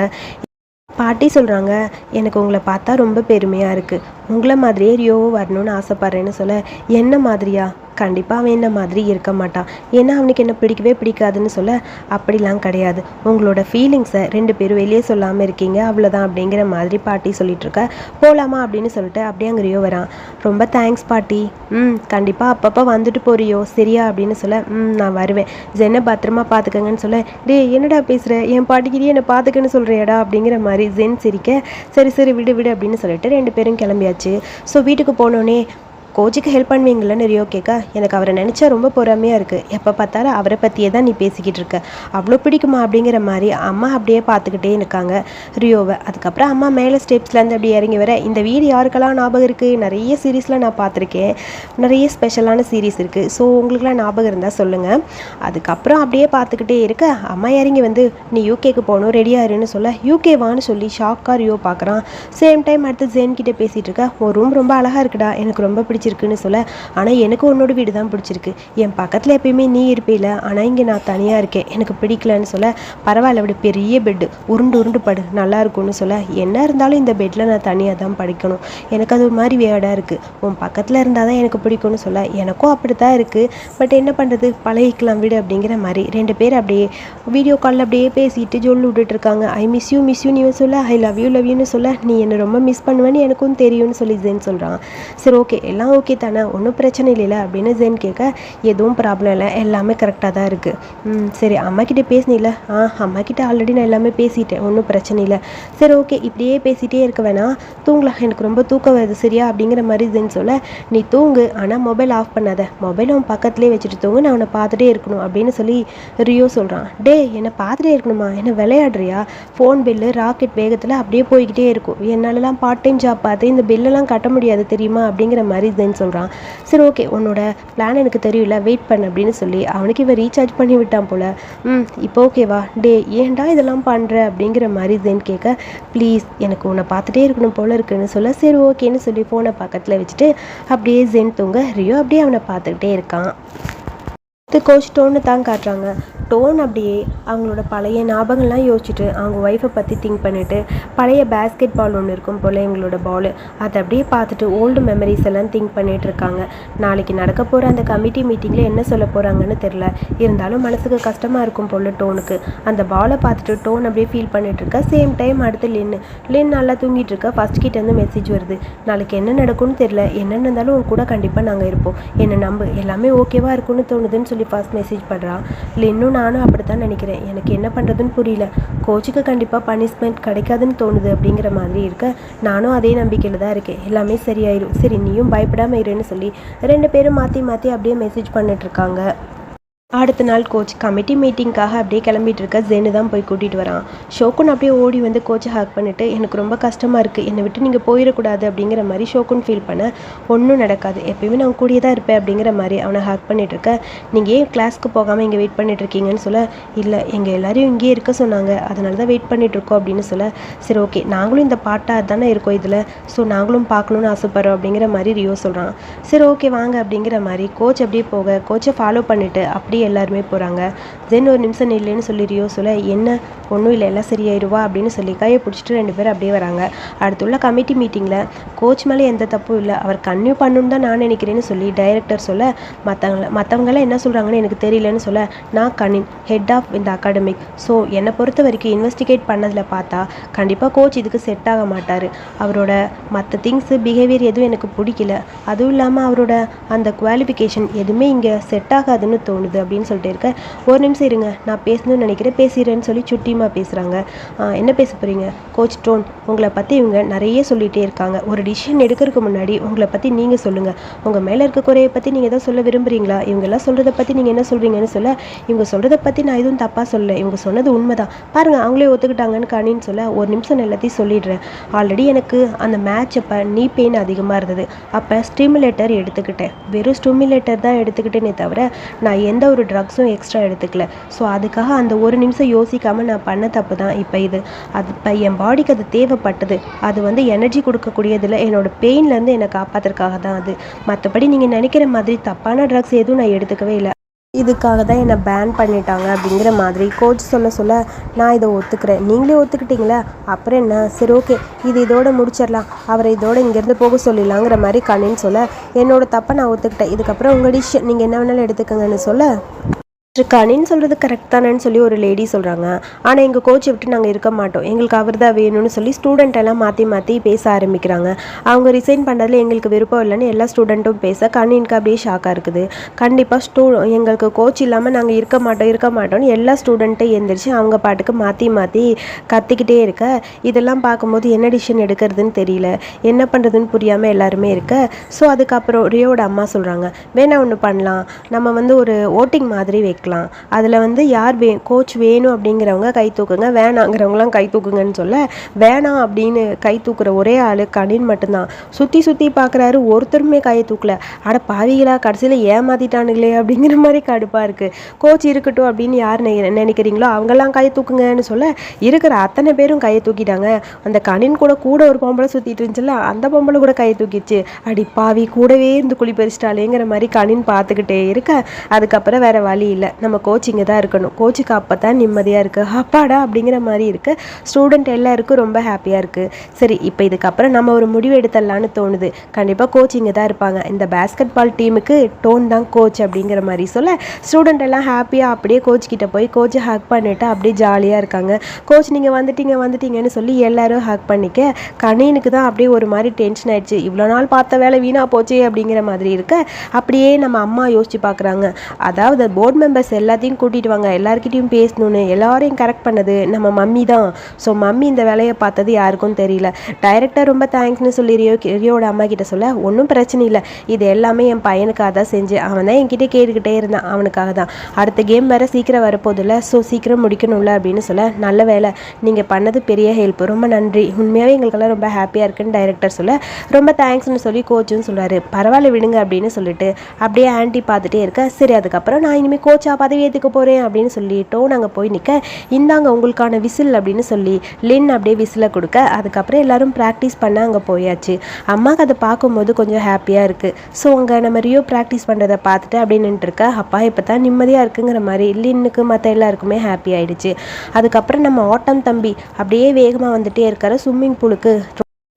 பாட்டி சொல்கிறாங்க எனக்கு உங்களை பார்த்தா ரொம்ப பெருமையாக இருக்குது உங்களை மாதிரியே ரியோவோ வரணும்னு ஆசைப்பட்றேன்னு சொல்ல என்ன மாதிரியா? கண்டிப்பாக அவன் என்ன மாதிரி இருக்க மாட்டான். ஏன்னா அவனுக்கு என்ன பிடிக்கவே பிடிக்காதுன்னு சொல்ல அப்படிலாம் கிடையாது. உங்களோட ஃபீலிங்ஸை ரெண்டு பேரும் வெளியே சொல்லாமல் இருக்கீங்க. அவ்வளோதான் அப்படிங்கிற மாதிரி பாட்டி சொல்லிட்டுருக்க போகலாமா அப்படின்னு சொல்லிட்டு அப்படியே அங்கே ரியோ வரான். ரொம்ப தேங்க்ஸ் பாட்டி. ம் கண்டிப்பாக அப்பப்போ வந்துட்டு போறியோ சரியா? அப்படின்னு சொல்ல ம் நான் வருவேன். ஜென்னை பத்திரமா பார்த்துக்கங்கன்னு சொல்ல டேய் என்னடா பேசுகிற என் பாட்டிக்கிட்டே என்னை பார்த்துக்கன்னு சொல்கிறியாடா அப்படிங்கிற மாதிரி ஜென் சிரிக்க சரி சரி விடு விடு அப்படின்னு சொல்லிட்டு ரெண்டு பேரும் ஆச்சு ஸோ வீட்டுக்கு போனோடனே கோஜிக்கு ஹெல்ப் பண்ணுவீங்களன்னு ரியோ கேட்க எனக்கு அவரை நினச்சா ரொம்ப பொறாமையாக இருக்குது எப்போ பார்த்தாலும் அவரை பற்றியே தான் நீ பேசிக்கிட்டு இருக்க. அவ்வளோ பிடிக்குமா அப்படிங்கிற மாதிரி அம்மா அப்படியே பார்த்துக்கிட்டே இருக்காங்க. ரியோவை. அதுக்கப்புறம் அம்மா மேலே ஸ்டெப்ஸ்லேருந்து அப்படி இறங்கி வர இந்த வீடு யாருக்கெல்லாம் ஞாபகம் இருக்குது நிறைய சீரீஸ்லாம் நான் பார்த்துருக்கேன். நிறைய ஸ்பெஷலான சீரீஸ் இருக்குது ஸோ உங்களுக்குலாம் ஞாபகம் இருந்தால் சொல்லுங்கள் அதுக்கப்புறம் அப்படியே பார்த்துக்கிட்டே இருக்க அம்மா இறங்கி வந்து நீ யூகேக்கு போகணும் ரெடியாக இருன்னு சொல்ல யூகே வான்னு சொல்லி ஷாக்காக ரியோ பார்க்குறான். சேம் டைம் அடுத்து ஜென் கிட்டே பேசிகிட்டு இருக்க ஒரு ரூம் ரொம்ப அழகாக இருக்குடா. எனக்கு ரொம்ப பிடிச்சிருக்குன்னு சொல்ல ஆனால் எனக்கு உன்னோட வீடு தான் பிடிச்சிருக்கு. என் பக்கத்தில் எப்பயுமே நீ இருப்பேல. ஆனால் இங்கே நான் தனியாக இருக்கேன். எனக்கு பிடிக்கலன்னு சொல்ல பரவாயில்ல விட. பெரிய பெட்டு உருண்டு உருண்டு படு. நல்லா இருக்கும்னு சொல்ல என்ன இருந்தாலும் இந்த பெட்டில் நான் தனியாக தான் படிக்கணும். எனக்கு அது ஒரு மாதிரி வேர்டாக இருக்குது உன் பக்கத்தில் இருந்தால் தான் எனக்கு பிடிக்கும்னு சொல்ல எனக்கும் அப்படி தான் இருக்குது பட் என்ன பண்ணுறது பழகிக்கலாம் விடு அப்படிங்கிற மாதிரி. ரெண்டு பேர் அப்படியே வீடியோ காலில் அப்படியே பேசிட்டு ஜொல்லு விட்டுட்டு இருக்காங்க. I miss you miss you நீ சொல்ல ஐ லவ் யூ லவ் யூன்னு சொல்ல நீ என்னை ரொம்ப மிஸ் பண்ணுவேன்னு எனக்கும் தெரியும்னு சொல்லி ஜென் சொல்கிறாங்க சரி ஓகே எல்லாம் ஓகே தானே ஒன்றும் பிரச்சனை இல்லைல்ல அப்படின்னு ஜென் கேட்க எதுவும் ப்ராப்ளம் இல்லை எல்லாமே கரெக்டாக தான் இருக்குது ம் சரி அம்மாக்கிட்ட பேசினில்ல? ஆ அம்மாக்கிட்ட ஆல்ரெடி நான் எல்லாமே பேசிட்டேன் ஒன்றும் பிரச்சனை இல்லை. சரி ஓகே இப்படியே பேசிகிட்டே இருக்க வேணாம். தூங்கலாம் எனக்கு ரொம்ப தூக்கம் வருது சரியா? அப்படிங்கிற மாதிரி ஜென் சொல்ல நீ தூங்கு ஆனால் மொபைல் ஆஃப் பண்ணாத. மொபைல் அவன் பக்கத்துலேயே வச்சுட்டு தூங்கு நான் அவனை பார்த்துட்டே இருக்கணும் அப்படின்னு சொல்லி ரியோ சொல்கிறான் டே என்னை பார்த்துட்டே இருக்கணுமா? என்ன விளையாடுறியா? ஃபோன் பில்லு ராக்கெட் வேகத்தில் அப்படியே போய்கிட்டே இருக்கும். என்னாலலாம் பார்ட் டைம் ஜாப் பார்த்து இந்த பில்லெல்லாம் கட்ட முடியாது தெரியுமா? அப்படிங்கிற மாதிரி தென் சொல்கிறான் சரி ஓகே உன்னோட பிளான் எனக்கு தெரியல வெயிட் பண்ண அப்படின்னு சொல்லி அவனுக்கு இவன் ரீசார்ஜ் பண்ணி விட்டான் போல. ம் இப்போ ஓகேவா டே ஏன்டா இதெல்லாம் பண்ணுற அப்படிங்கிற மாதிரி இதுன்னு கேட்க ப்ளீஸ் எனக்கு உன்னை பார்த்துட்டே இருக்கணும் போல இருக்குன்னு சொல்ல சரி ஓகேன்னு சொல்லி ஃபோனை பக்கத்தில் வச்சுட்டு அப்படியே ஜென் தூங்க. ரியோ அப்படியே அவனை பார்த்துக்கிட்டே இருக்கான். கோச் டோன்னு தான் காட்டுறாங்க. டோன் அப்படியே அவங்களோட பழைய ஞாபகம்லாம் யோசிச்சுட்டு அவங்க ஒய்ஃபை பற்றி திங்க் பண்ணிவிட்டு பழைய பேஸ்கெட் பால் ஒன்று இருக்கும் போல் எங்களோட பால் அதை அப்படியே பார்த்துட்டு ஓல்டு மெமரிஸ் எல்லாம் திங்க் பண்ணிகிட்டு இருக்காங்க. நாளைக்கு நடக்க போகிற அந்த கமிட்டி மீட்டிங்கில் என்ன சொல்ல போகிறாங்கன்னு தெரில இருந்தாலும் மனசுக்கு கஷ்டமாக இருக்கும் போல் டோனுக்கு அந்த பாலை பார்த்துட்டு டோன் அப்படியே ஃபீல் பண்ணிகிட்டு இருக்கா? சேம் டைம் அடுத்து லின்னு லின் நல்லா தூங்கிட்டு இருக்கா? ஃபர்ஸ்ட் கிட்டேருந்து மெசேஜ் வருது. நாளைக்கு என்ன நடக்கும்னு தெரில என்னென்ன இருந்தாலும் உங்க கூட கண்டிப்பாக நாங்கள் இருப்போம். என்னை நம்பு. எல்லாமே ஓகேவாக இருக்கும்னு தோணுதுன்னு சொல்லி ஃபர்ஸ்ட் மெசேஜ் பண்ணுறான் லின்னும் நானும் அப்படி தான் நினைக்கிறேன். எனக்கு என்ன பண்ணுறதுன்னு புரியல. கோச்சுக்கு கண்டிப்பாக பனிஷ்மெண்ட் கிடைக்காதுன்னு தோணுது அப்படிங்கிற மாதிரி இருக்க. நானும் அதே நம்பிக்கையில் தான் இருக்கேன். எல்லாமே சரியாயிரும். சரி நீயும் பயப்படாமல் இருன்னு சொல்லி ரெண்டு பேரும் மாற்றி மாற்றி அப்படியே மெசேஜ் பண்ணிட்டுருக்காங்க அடுத்த நாள் கோச் கமிட்டி மீட்டிங்க்காக அப்படியே கிளம்பிட்டு இருக்க ஜெனு தான் போய் கூட்டிகிட்டு வரான். ஷோக்குன் அப்படியே ஓடி வந்து கோச்சை ஹேக் பண்ணிட்டு எனக்கு ரொம்ப கஷ்டமாக இருக்குது என்னை விட்டு நீங்கள் போயிடக்கூடாது. அப்படிங்கிற மாதிரி ஷோக்குன் ஃபீல் பண்ண ஒன்றும் நடக்காது. எப்பயுமே நான் கூடியே தான் இருப்பேன். அப்படிங்கிற மாதிரி அவனை ஹேக் பண்ணிட்டு இருக்க நீங்கள் ஏன் கிளாஸ்க்கு போகாமல் இங்கே வெயிட் பண்ணிட்டு இருக்கீங்கன்னு சொல்ல இல்லை எங்கள் எல்லாரையும் இங்கேயே இருக்க சொன்னாங்க. அதனால தான் வெயிட் பண்ணிட்டு இருக்கோம். அப்படின்னு சொல்ல சரி ஓகே நாங்களும் இந்த பாட்டாக தானே இருக்கோம் இதில். ஸோ நாங்களும் பார்க்கணுன்னு ஆசைப்படுறோம். அப்படிங்கிற மாதிரி ரியோ சொல்கிறான் சரி ஓகே வாங்க. அப்படிங்கிற மாதிரி கோச் அப்படியே போக கோச்சை ஃபாலோ பண்ணிட்டு அப்படியே எல்லாருமே போகிறாங்க தென் ஒரு நிமிஷம் இல்லைன்னு சொல்லி ரியோ சொல்ல என்ன? ஒன்றும் இல்லை எல்லாம் சரியாயிருவா? அப்படின்னு சொல்லி கையை பிடிச்சிட்டு ரெண்டு பேரும் அப்படியே வராங்க. அடுத்துள்ள கமிட்டி மீட்டிங்கில் கோச் மேலே எந்த தப்பும் இல்லை. அவர் கன்னியூ பண்ணணும் தான் நான் நினைக்கிறேன்னு சொல்லி டைரக்டர் சொல்ல மற்றவங்கள மற்றவங்களாம் என்ன சொல்கிறாங்கன்னு எனக்கு தெரியலன்னு சொல்ல நான் கனின் ஹெட் ஆஃப் இந்த அகாடமிக் ஸோ என்னை பொறுத்த வரைக்கும் இன்வெஸ்டிகேட் பண்ணதில் பார்த்தா கண்டிப்பாக கோச் இதுக்கு செட் ஆக மாட்டார். அவரோட மற்ற திங்ஸு பிஹேவியர் எதுவும் எனக்கு பிடிக்கல. அதுவும் இல்லாமல் அவரோட அந்த குவாலிஃபிகேஷன் எதுவுமே இங்கே செட் ஆகாதுன்னு தோணுது அப்படின்னு சொல்லிட்டு இருக்க. ஒரு நிமிஷம் இருங்க நான் பேசணும்னு நினைக்கிறேன். பேசிடுறேன்னு சொல்லி சுட்டியமாக பேசுகிறாங்க என்ன பேச போகிறீங்க கோச் டோன் உங்களை பற்றி இவங்க நிறைய சொல்லிகிட்டே இருக்காங்க. ஒரு டிசிஷன் எடுக்கிறதுக்கு முன்னாடி உங்களை பற்றி நீங்கள் சொல்லுங்கள் உங்கள் மேலே இருக்க குறையை பற்றி நீங்கள் எதாவது சொல்ல விரும்புகிறீங்களா இவங்கெல்லாம் சொல்கிறத பற்றி நீங்கள் என்ன சொல்கிறீங்கன்னு சொல்ல இவங்க சொல்கிறத பற்றி நான் எதுவும் தப்பாக சொல்லலை. இவங்க சொன்னது உண்மைதான். பாருங்கள் அவங்களே ஒத்துக்கிட்டாங்கன்னு கணின்னு சொல்ல ஒரு நிமிஷம் நான் எல்லாத்தையும் சொல்லிடுறேன். ஆல்ரெடி எனக்கு அந்த மேட்ச் அப்போ நீ பெயின் அதிகமாக இருந்தது. அப்போ ஸ்டிமுலேட்டர் எடுத்துக்கிட்டேன். வெறும் ஸ்டிமுலேட்டர் தான் எடுத்துக்கிட்டேனே தவிர நான் எந்த ஒரு ட்ரக்ஸும் எக்ஸ்ட்ரா எடுத்துக்கல. ஸோ அதுக்காக அந்த ஒரு நிமிஷம் யோசிக்காமல் நான் பண்ண தப்பு தான் இப்போ இது. அது இப்போ என் பாடிக்கு அது தேவைப்பட்டது. அது வந்து எனர்ஜி கொடுக்கக்கூடியதில் என்னோட பெயின்லேருந்து என்னை காப்பாற்றுறதுக்காக தான் அது. மற்றபடி நீங்கள் நினைக்கிற மாதிரி தப்பான ட்ரக்ஸ் எதுவும் நான் எடுத்துக்கவே இல்லை. இதுக்காக தான் என்னை பேன் பண்ணிட்டாங்க அப்படிங்கிற மாதிரி கோச் சொல்ல சொல்ல நான் இதை ஒத்துக்கிறேன். நீங்களே ஒத்துக்கிட்டீங்களே அப்புறம் என்ன? சரி ஓகே இது இதோட முடிச்சிடலாம். அவரை இதோட இங்கேருந்து போக சொல்லிடலாங்கிற மாதிரி கண்ணின்னு சொல்ல என்னோட தப்பை நான் ஒத்துக்கிட்டேன். இதுக்கப்புறம் உங்கள் டிஷ் நீங்கள் என்ன வேணாலும் எடுத்துக்கங்கன்னு சொல்ல. கணின்னு சொல்கிறது கரெக்ட் தானேன்னு சொல்லி ஒரு லேடி சொல்கிறாங்க ஆனால் எங்கள் கோச்சை விட்டு நாங்கள் இருக்க மாட்டோம். எங்களுக்கு அவர் தான் வேணும்னு சொல்லி ஸ்டூடெண்ட் எல்லாம் மாற்றி மாற்றி பேச ஆரம்பிக்கிறாங்க. அவங்க ரிசைன் பண்ணுறதுல எங்களுக்கு விருப்பம் இல்லைன்னு எல்லா ஸ்டூடெண்ட்டும் பேச கணினுக்கு அப்படியே ஷாக்காக இருக்குது. கண்டிப்பாக ஸ்டூ எங்களுக்கு கோச் இல்லாமல் நாங்கள் இருக்க மாட்டோம் இருக்க மாட்டோம்னு எல்லா ஸ்டூடெண்ட்டும் எந்திரிச்சு அவங்க பாட்டுக்கு மாற்றி மாற்றி கத்திக்கிட்டே இருக்க. இதெல்லாம் பார்க்கும்போது என்ன டிசிஷன் எடுக்கிறதுன்னு தெரியல. என்ன பண்ணுறதுன்னு புரியாமல் எல்லாருமே இருக்க. ஸோ அதுக்கப்புறம் ரியோட அம்மா சொல்கிறாங்க வேணா ஒன்று பண்ணலாம். நம்ம வந்து ஒரு ஓட்டிங் மாதிரி வைக்கலாம் அதில் வந்து யார் வே கோச் வேணும் அப்படிங்கிறவங்க கை தூக்குங்க. வேணாங்கிறவங்களாம் கை தூக்குங்கன்னு சொல்ல வேணாம் அப்படின்னு கை தூக்குற ஒரே ஆள் கணின் மட்டும்தான். சுற்றி சுற்றி பார்க்குறாரு ஒருத்தருமே கையை தூக்கல. அட பாவிகளா கடைசியில் ஏமாத்திட்டானுங்களே அப்படிங்கிற மாதிரி கடுப்பாக இருக்குது கோச் இருக்கட்டும் அப்படின்னு யார் நினை- நினைக்கிறீங்களோ அவங்கெல்லாம் கை தூக்குங்கன்னு சொல்ல இருக்கிற அத்தனை பேரும் கையை தூக்கிட்டாங்க. அந்த கணின் கூட கூட ஒரு பொம்பளை சுற்றிட்டு இருந்துச்சுல அந்த பொம்பளை கூட கையை தூக்கிச்சு அடி பாவி கூடவே இருந்து குழி பறிச்சிட்டாலேங்கிற மாதிரி கணின் பார்த்துக்கிட்டே இருக்க அதுக்கப்புறம் வேற வழி இல்லை. நம்ம கோச்சிங்க தான் இருக்கணும். கோச்சுக்கு அப்போ தான் நிம்மதியாக இருக்குது அப்பாடா அப்படிங்கிற மாதிரி இருக்குது ஸ்டூடெண்ட் எல்லாருக்கும் ரொம்ப ஹாப்பியாக இருக்குது சரி இப்போ இதுக்கப்புறம் நம்ம ஒரு முடிவு எடுத்துடலான்னு தோணுது. கண்டிப்பாக கோச்சிங்க தான் இருப்பாங்க. இந்த பேஸ்கெட் பால் டீமுக்கு டோன் தான் கோச் அப்படிங்கிற மாதிரி சொல்ல ஸ்டூடெண்ட் எல்லாம் ஹாப்பியாக அப்படியே கோச் கிட்டே போய் கோச்சை ஹக் பண்ணிவிட்டு அப்படியே ஜாலியாக இருக்காங்க. கோச் நீங்கள் வந்துட்டீங்க வந்துட்டீங்கன்னு சொல்லி எல்லாரும் ஹக் பண்ணிக்க கணினுக்கு தான் அப்படியே ஒரு மாதிரி டென்ஷன் ஆயிடுச்சு. இவ்வளோ நாள் பார்த்த வேலை வீணாக போச்சே அப்படிங்கிற மாதிரி இருக்க அப்படியே நம்ம அம்மா யோசிச்சு பார்க்குறாங்க. அதாவது போர்ட் மெம்பர் மெம்பர்ஸ் எல்லாத்தையும் கூட்டிகிட்டு வாங்க. எல்லாருக்கிட்டையும் பேசணும்னு எல்லாரையும் கரெக்ட் பண்ணது நம்ம மம்மி தான். ஸோ மம்மி இந்த வேலையை பார்த்தது யாருக்கும் தெரியல. டைரக்டர் ரொம்ப தேங்க்ஸ்னு சொல்லி ரியோ ரியோட அம்மா கிட்ட சொல்ல ஒன்றும் பிரச்சனை இல்லை. இது எல்லாமே என் பையனுக்காக தான் செஞ்சு அவன் தான் என்கிட்ட கேட்டுக்கிட்டே இருந்தான். அவனுக்காக தான். அடுத்த கேம் வேறு சீக்கிரம் வரப்போதில்ல ஸோ சீக்கிரம் முடிக்கணும்ல அப்படின்னு சொல்ல நல்ல வேலை. நீங்கள் பண்ணது பெரிய ஹெல்ப் ரொம்ப நன்றி. உண்மையாகவே எங்களுக்கெல்லாம் ரொம்ப ஹாப்பியாக இருக்குன்னு டைரக்டர் சொல்ல ரொம்ப தேங்க்ஸ்னு சொல்லி கோச்சுன்னு சொல்கிறாரு பரவாயில்ல விடுங்க அப்படின்னு சொல்லிட்டு அப்படியே ஆன்ட்டி பார்த்துட்டே இருக்க. சரி அதுக்கப்புறம் நான் இனிமேல் கோச்சா பதவி ஏற்றுக்க போகிறேன் அப்படின்னு சொல்லிட்டோ நாங்கள் போய் நிற்க இந்தாங்க உங்களுக்கான விசில் அப்படின்னு சொல்லி லின் அப்படியே விசிலை கொடுக்க அதுக்கப்புறம் எல்லாரும் ப்ராக்டிஸ் பண்ண அங்கே போயாச்சு. அம்மாவுக்கு அதை பார்க்கும்போது கொஞ்சம் ஹாப்பியாக இருக்குது ஸோ அங்கே நம்ம ரியோ ப்ராக்டிஸ் பண்ணுறதை பார்த்துட்டு அப்படின்னு நின்றுருக்க அப்பா இப்போ தான் நிம்மதியாக இருக்குங்கிற மாதிரி லின்னுக்கு மற்ற எல்லாருக்குமே ஹாப்பி ஆயிடுச்சு. அதுக்கப்புறம் நம்ம ஆட்டம் தம்பி அப்படியே வேகமாக வந்துட்டே இருக்காரு. ஸ்விம்மிங் பூலுக்கு